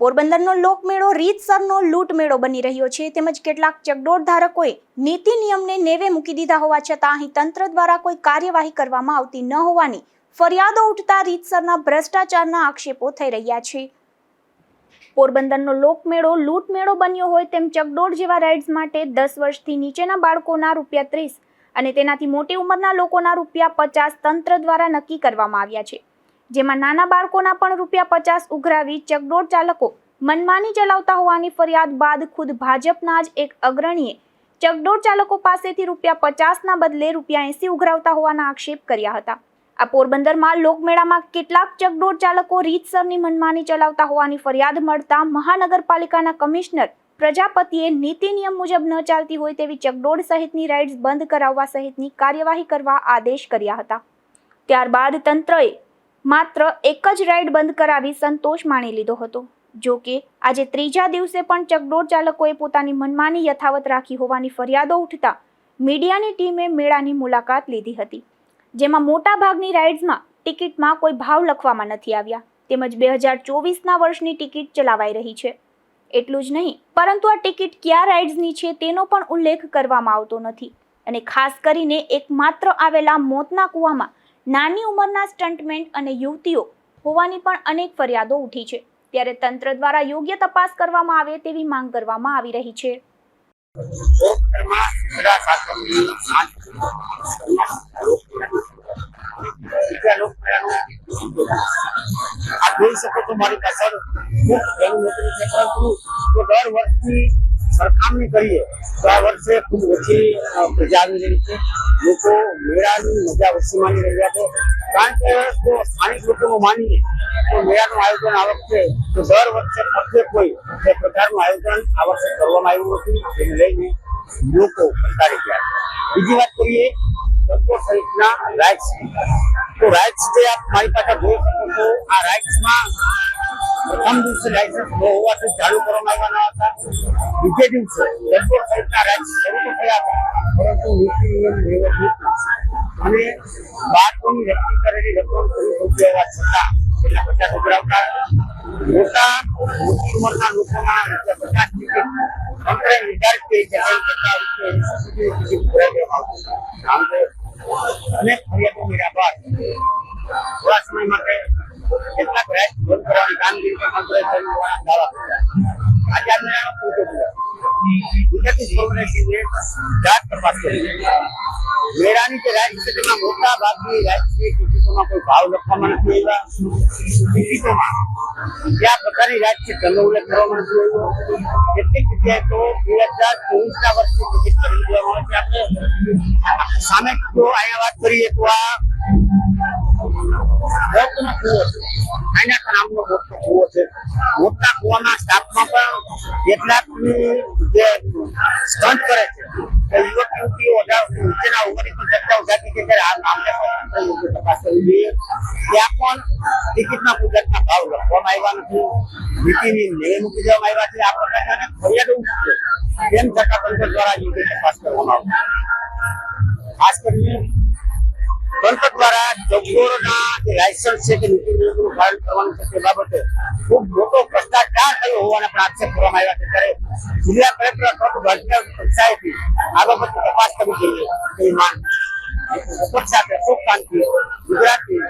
પોરબંદરનો લોકમેળો, રીતસરનો લૂંટ મેળો બની રહ્યો છે. તેમજ કેટલાક ચકડોળ ધારકોએ નીતિ નિયમને નેવે મૂકી દીધા હોવા છતાં અહીં તંત્ર દ્વારા કોઈ કાર્યવાહી કરવામાં આવતી ન હોવાની ફરિયાદો ઉઠતા રીતસરના ભ્રષ્ટાચારના આક્ષેપો થઈ રહ્યા છે. પોરબંદરનો લોકમેળો લૂંટ મેળો બન્યો હોય તેમ ચકડોળ જેવા રાઇડ્સ માટે દસ વર્ષથી નીચેના બાળકોના રૂપિયા ત્રીસ અને તેનાથી મોટી ઉંમરના લોકોના રૂપિયા પચાસ તંત્ર દ્વારા નક્કી કરવામાં આવ્યા છે. જેમાં નાના બાળકોના પણ રૂપિયા પચાસ ઉઘરાવી ચકડોળ ચાલકો મનમાની ચલાવતા હોવાની ફરિયાદ બાદ ખુદ ભાજપના જ એક અગ્રણીએ ચકડોળ ચાલકો પાસેથી રૂપિયા પચાસના બદલે રૂપિયા એંસી ઉઘરાવતા હોવાના આક્ષેપ કર્યા હતા. આ પોરબંદરમાં લોકમેળામાં કેટલાક ચકડોળ ચાલકો રીતસરની મનમાની ચલાવતા હોવાની ફરિયાદ મળતા મહાનગરપાલિકાના કમિશનર પ્રજાપતિએ નીતિ નિયમ મુજબ ન ચાલતી હોય તેવી ચકડોળ સહિતની રાઇડ્સ બંધ કરાવવા સહિતની કાર્યવાહી કરવા આદેશ કર્યા હતા. ત્યારબાદ તંત્રએ માત્ર એક જ રાઇડ બંધ કરાવી સંતોષ માણી લીધો હતો. જો કે, આજે ત્રીજા દિવસે પણ ચકડોળ ચાલકોએ પોતાની મનમાની યથાવત રાખી હોવાની ફરિયાદો ઉઠતા મીડિયાની ટીમે મેળાની મુલાકાત લીધી હતી, જેમાં મોટા ભાગની રાઇડ્સમાં ટિકિટમાં કોઈ ભાવ લખવામાં નથી આવ્યા, તેમજ બે હજાર ચોવીસના વર્ષની ટિકિટ ચલાવાઈ રહી છે. એટલું જ નહીં, પરંતુ આ ટિકિટ કયા રાઇડ્સની છે તેનો પણ ઉલ્લેખ કરવામાં આવતો નથી, અને ખાસ કરીને એકમાત્ર આવેલા મોતના કૂવામાં નાની ઉંમરના સ્ટન્ટમેન્ટ અને યુવતીઓ હોવાની પણ અનેક ફરિયાદો ઉઠી છે. ત્યારે તંત્ર દ્વારા યોગ્ય તપાસ કરવામાં આવે તેવી માંગ કરવામાં આવી રહી છે. જોઈ શકો છો મારી પાછળ દર વર્ષની સરખામણી કરીએ, તો આ વર્ષે ખૂબ ઓછી પ્રજા આવી રહી છે. લોકો મેળાની મજા ઓછી માની રહ્યા છે. કારણ કે જો સ્થાનિક લોકોનું માનીએ, તો મેળાનું આયોજન આ વખતે, તો દર વર્ષે પ્રત્યેક કોઈ એ પ્રકારનું આયોજન આ વર્ષે કરવામાં આવ્યું નથી. એને લઈને લોકો કંટાળી ગયા બીજી વાત કરીએ, તત્વો સહિતના રાઇટ્સ તો રાઇટ્સ જે આપ મારી પાસે જોઈ શકો છો, આ રાઇટ્સમાં પ્રથમ દિવસે લાયસન્સ ન હોવાથી ચાલુ કરવામાં આવ્યા હતા. બીજે દિવસે તત્વો સહિતના રાઇટ્સ શરૂ થયા હતા. પરંતુ અને બાળકોની વ્યક્તિ કરેલી રકમ શરૂ થતી હોવા છતાં એટલા પચાસ ઉઘરાવતા મોટા મોટી ઉંમરના લોકોના પચાસ ટિકિટ તંત્રે નિર્ધારિત કરી અહીં કરતા અનેક ફરિયાદો મળ્યા બાદ થોડા સમય માટે કેટલાક રાઇટ ગુજરાતી જાત તપાસ કરી. મેળાની જે રાઈટ છે મોટા ભાગની રાઈટની ટિકિટોમાં કોઈ ભાવ લખવામાં નથી આવ્યા. ટિકિટોમાં કયા પ્રકારની રાજકીય છે ઉલ્લેખ કરવામાં નથી આવ્યો. કેટલીક જગ્યાએ તો બે હજાર ચોવીસના વર્ષની ટિકિટ કરી દેવામાં આવે છે. આપણે સામે જો અહીંયા વાત કરીએ તો આ મોટો કૂવો છે. મોટા કૂવાના સ્ટાફમાં પણ કેટલાકની જે ત્યારે આ મામલે પણ તપાસ કરવી જોઈએ. ત્યાં પણ ટિકિટના મુજબના ભાવ લખવામાં આવ્યા નથી. નીતિની નેમ મૂકી છે. આ પ્રકારના ફરિયાદો ઉઠી છે. તેમ છતાં દ્વારા યોગ્ય તપાસ કરવામાં આવશે? ખાસ કરીને તંત્ર દ્વારા જગોરના જે લાયસન્સ છે કે નીતિ નિયમોનું પાલન કરવાનું છે તે બાબતે ખૂબ મોટો ભ્રષ્ટાચાર થયો હોવાના પણ આક્ષેપ કરવામાં આવ્યા છે ત્યારે જિલ્લા કલેક્ટર અથવા તો ગાંધીનગર પંચાયતની આ બાબતે તપાસ કરવી જોઈએ તેવી માંગ. સાથે સુખ શાંતિ, ગુજરાતી